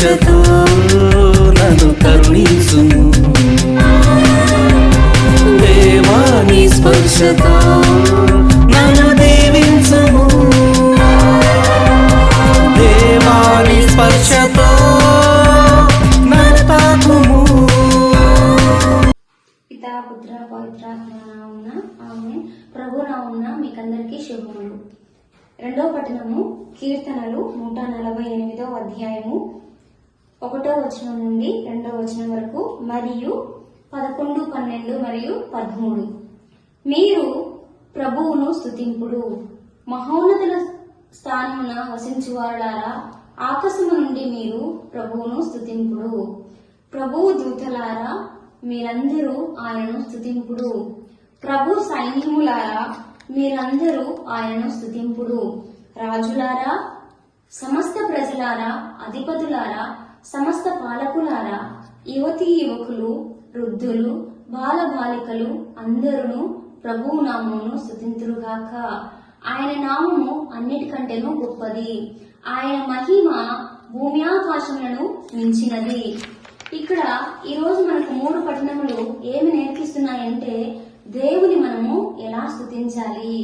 స్పర్శతో నన్ను కరుణించుము దేవాని స్పర్శతో నన్ను దీవించుము. దేవాని స్పర్శతో పుత్ర పవిత్రాత్మ ఆమె ప్రభు నామున మీకందరికీ శుభములు. రెండో పట్టణము కీర్తనలు నూట నలభై ఎనిమిదో అధ్యాయము ఒకటో వచనం నుండి రెండో వచనం వరకు మరియు పదకొండు పన్నెండు మరియు పదమూడు. మీరు ప్రభువును స్థుతింపుడు మహోన్నతుల స్థానమున వసించువారులారా ఆకాశము నుండి మీరు ప్రభువును స్తుతింపుడు. ప్రభువు దూతలారా మీరందరూ ఆయనను స్తుతింపుడు. ప్రభు సైన్యములారా మీరందరూ ఆయనను స్థుతింపుడు రాజులారా సమస్త ప్రజలారా అధిపతులారా సమస్త పాలకులారా యువతి యువకులు వృద్ధులు బాల బాలికలు అందరూ ప్రభువు నామమును స్థుతింతురుగాక ఆయన నామము అన్నిటికంటేనూ గొప్పది. ఆయన మహిమ భూమి ఆకాశములను మించినది. ఇక్కడ ఈరోజు మనకు మూడు పట్టణములు ఏమి నేర్పిస్తున్నాయంటే దేవుని మనము ఎలా స్థుతించాలి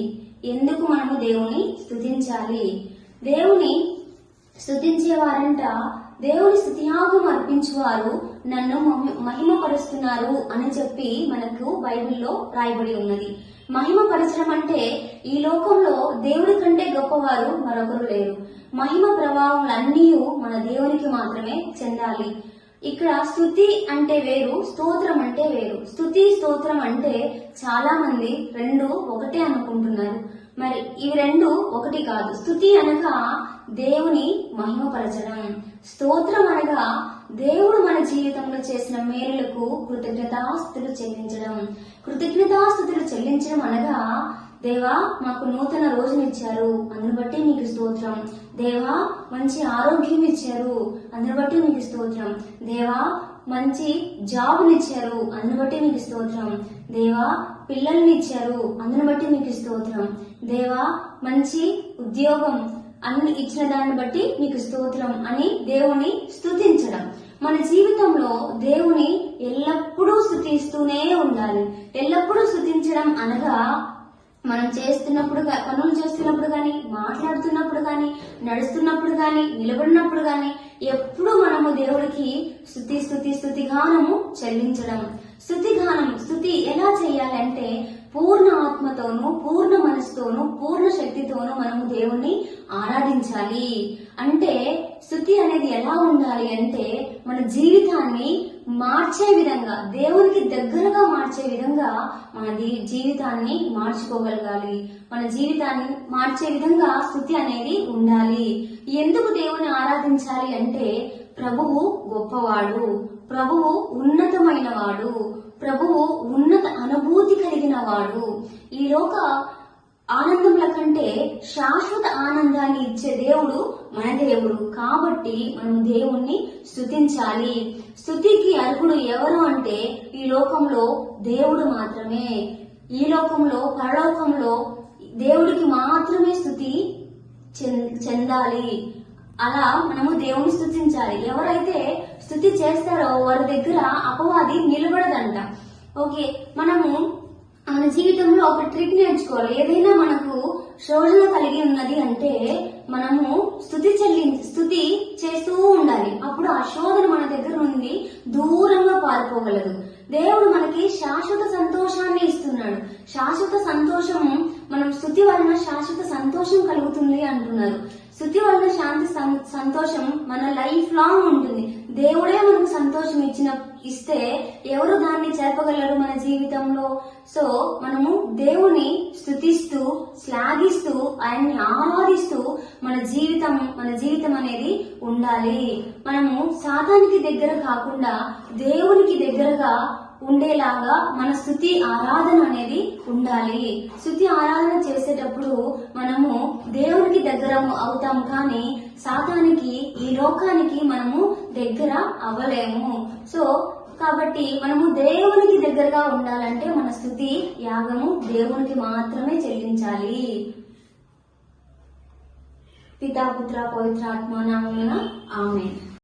ఎందుకు మనము దేవుని స్థుతించాలి దేవుని స్తుతించేవారంట దేవుని స్థుతియాగం అర్పించువారు నన్ను మహిమపరుస్తున్నారు అని చెప్పి మనకు బైబిల్లో రాయబడి ఉన్నది. మహిమపరచడం అంటే ఈ లోకంలో దేవుడి కంటే గొప్పవారు మరొకరు లేరు. మహిమ ప్రభావములన్నీ మన దేవునికి మాత్రమే చెందాలి. ఇక్కడ స్థుతి అంటే వేరు స్తోత్రం అంటే వేరు. స్థుతి స్తోత్రం అంటే చాలా మంది రెండు ఒకటే అనుకుంటున్నారు. మరి ఇవి రెండు ఒకటి కాదు. స్థుతి అనగా దేవుని మహిమపరచడం. స్తోత్రం అనగా దేవుడు మన జీవితంలో చేసిన మేలులకు కృతజ్ఞతాస్తులు చెల్లించడం. కృతజ్ఞతాస్తులు చెల్లించడం అనగా దేవా మాకు నూతన రోజునిచ్చారు. అందును బట్టి మీకు స్తోత్రం. దేవా మంచి ఆరోగ్యం ఇచ్చారు అందును బట్టి మీకు స్తోత్రం. దేవా మంచి జాబునిచ్చారు. అందును బట్టి మీకు స్తోత్రం. దేవా పిల్లల్ని ఇచ్చారు అందును బట్టి మీకు స్తోత్రం. దేవా మంచి ఉద్యోగం. అన్ని ఇచ్చిన దాన్ని బట్టి మీకు స్తోత్రం అని దేవుని స్థుతించడం మన జీవితంలో దేవుని ఎల్లప్పుడూ స్థుతిస్తూనే ఉండాలి. ఎల్లప్పుడూ స్థుతించడం అనగా మనం చేస్తున్నప్పుడు పనులు చేస్తున్నప్పుడు కానీ మాట్లాడుతున్నప్పుడు కానీ నడుస్తున్నప్పుడు కానీ నిలబడినప్పుడు కానీ ఎప్పుడు మనము దేవుడికి స్థుతి స్థుతి స్థుతిగానము చెల్లించడం. స్థుతిగానం స్థుతి ఎలా చేయాలంటే పూర్ణ ఆత్మతోనూ పూర్ణ మనసుతోనూ పూర్ణ శక్తితోనూ మనము దేవుణ్ణి ఆరాధించాలి. అంటే స్థుతి అనేది ఎలా ఉండాలి అంటే మన జీవితాన్ని మార్చే విధంగా దేవునికి దగ్గరగా మార్చే విధంగా మన జీవితాన్ని మార్చుకోగలగాలి. మన జీవితాన్ని మార్చే విధంగా స్థుతి అనేది ఉండాలి. ఎందుకు దేవుని ఆరాధించాలి అంటే ప్రభువు గొప్పవాడు ప్రభువు ఉన్నతమైన వాడు ప్రభువు ఉన్నత అనుభూతి కలిగిన వాడు. ఈ లోక ఆనందముల కంటే శాశ్వత ఆనందాన్ని ఇచ్చే దేవుడు మన దేవుడు కాబట్టి మనం దేవుణ్ణి స్తుతించాలి. స్తుతికి అర్హుడు ఎవరు అంటే ఈ లోకంలో దేవుడు మాత్రమే. ఈ లోకంలో పరలోకంలో దేవుడికి మాత్రమే స్థుతి చెందాలి. అలా మనము దేవుని స్థుతి స్థుతి చేస్తారో వారి దగ్గర అపవాది నిలబడదంట. ఓకే మనము మన జీవితంలో ఒక ట్రిక్ నేర్చుకోవాలి. ఏదైనా మనకు శోధన కలిగి ఉన్నది అంటే మనము స్థుతి చెల్లి స్థుతి చేస్తూ ఉండాలి. అప్పుడు ఆ శోధన మన దగ్గర నుండి దూరంగా పారిపోగలదు. దేవుడు మనకి శాశ్వత సంతోషాన్ని ఇస్తున్నాడు. శాశ్వత సంతోషం మనం స్థుతి వలన శాశ్వత సంతోషం కలుగుతుంది అంటున్నారు. స్థుతి వల్ల శాంతి సంతోషం మన లైఫ్ లాంగ్ ఉంటుంది. దేవుడే మనకు సంతోషం ఇచ్చిన ఇస్తే ఎవరు దాన్ని చేపగలరు మన జీవితంలో? సో మనము దేవుని స్థుతిస్తూ శ్లాఘిస్తూ ఆయన్ని ఆరాధిస్తూ మన జీవితం మన జీవితం అనేది ఉండాలి. మనము సాతానికి దగ్గర కాకుండా దేవునికి దగ్గరగా ఉండేలాగా మన స్థుతి ఆరాధన అనేది ఉండాలి. స్థుతి ఆరాధన చేసేటప్పుడు మనము దేవునికి దగ్గర అవుతాం కానీ సాతానికి ఈ లోకానికి మనము దగ్గర అవ్వలేము. సో కాబట్టి మనము దేవునికి దగ్గరగా ఉండాలంటే మన స్థుతి యాగము దేవునికి మాత్రమే చెల్లించాలి. పితా పుత్ర పవిత్ర ఆత్మ ఆమె